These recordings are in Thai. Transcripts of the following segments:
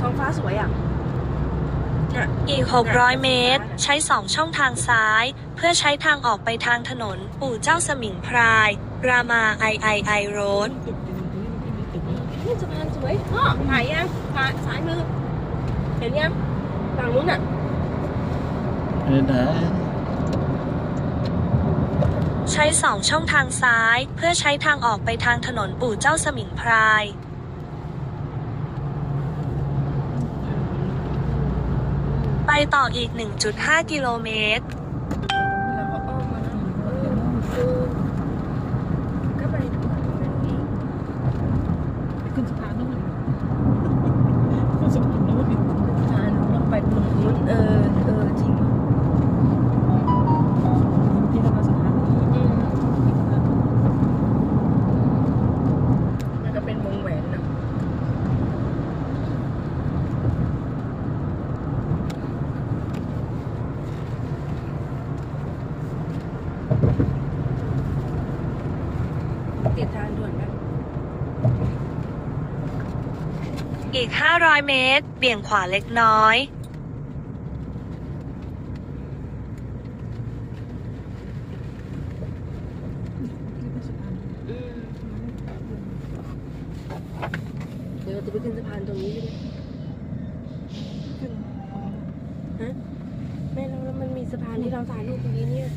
ท้องฟ้าสวยอะเนี่ยอีก 600 เมตร ใช้2ช่องทางซ้าย เพื่อใช้ทางออกไปทางถนน ปู่เจ้าสมิงพราย รามาไอไอไอโรดนี่สะพานสวยพ่อถ่ายยังถ่ายซ้ายมือ เห็นยังฝั่งนู้นอะเออนะใช้2ช่องทางซ้าย เพื่อใช้ทางออกไปทางถนนปู่เจ้าสมิงพราย ไป ต่ออีก 1.5 กิโลเมตร แล้วก็อ้อมมานะเออเออก็ไปทางนั้นอีก ขึ้นสะพานนู้นขึ้นสะพานนู้นอีก ทางนู้นลงไปตรงนู้นเออเออจริง ที่เรามาสะพานนี้ อืมมันก็เป็นวงแหวนนะ ติดทางด่วนไหม อีก 500 เมตร เบี่ยงขวาเล็กน้อยเดี๋ยวเราจะไปขึ้นสะพานตรงนี้ใช่ไหมขึ้นฮะแม่แล้วแล้วมันมีสะพานที่เราถ่ายรูปตรงนี้เนี่ย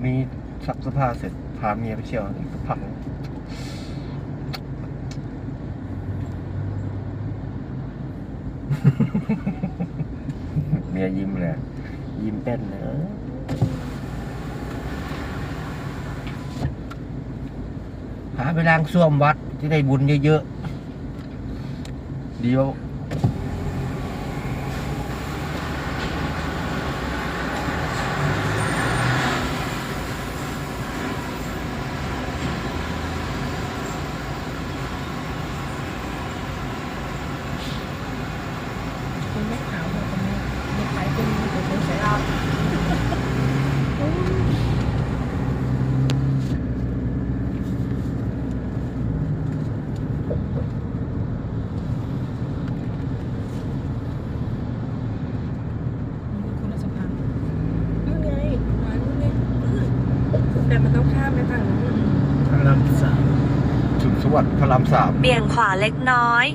ตรงนี้ซักเสื้อผ้าเสร็จพาเมียไปเที่ยวอีกสักพักเมียยิ้มเลยยิ้มเต้นเลยเออพาไปล้างส้วมวัดจะได้บุญเยอะๆเดียวคนไม่ขาวแบบคนนี้ไม่ไปเป็นเป็นคนใส่เราคนละสะพาน นู่นไงมานู่นไงอืม แต่มันต้องข้ามไปฝั่งนู้นพระรามสามถึงสวัสดิ์พระรามสามเบี่ยงขวาเล็กน้อย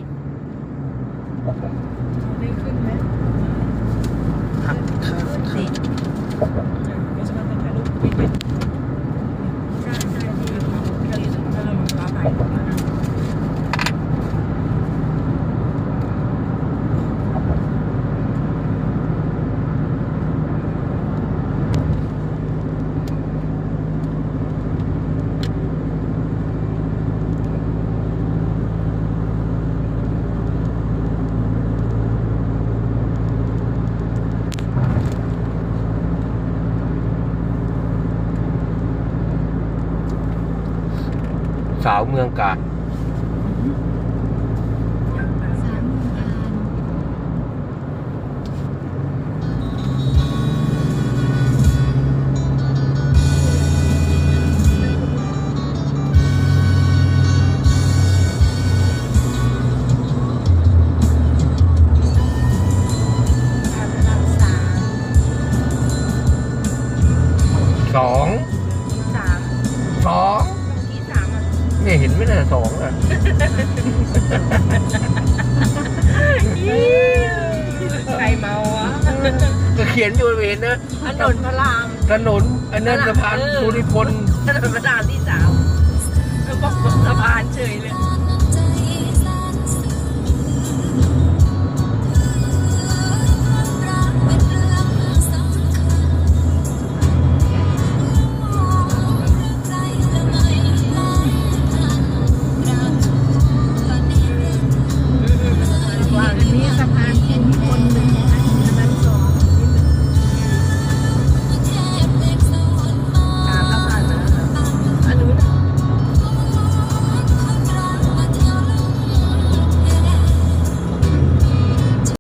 ได้ขึ้นไหมหักข้าง ขึ้นสิ เดี๋ยวสะพานถ่ายรูปไปไปใช่ใช่ที่เราที่เราอยู่ตรงนั้นเราเราถ่ายตรงนั้นนะ สาวเมืองกาญอย่างแบบสามเมืองการทางพระรามสามสอง เนี่ยเห็นไหมเนี่ยสองอะใครเมาวะก็เขียนอยู่เห็นนะถนนพระรามถนนอันนั้นสะพานเออภูริพลถนนพระรามที่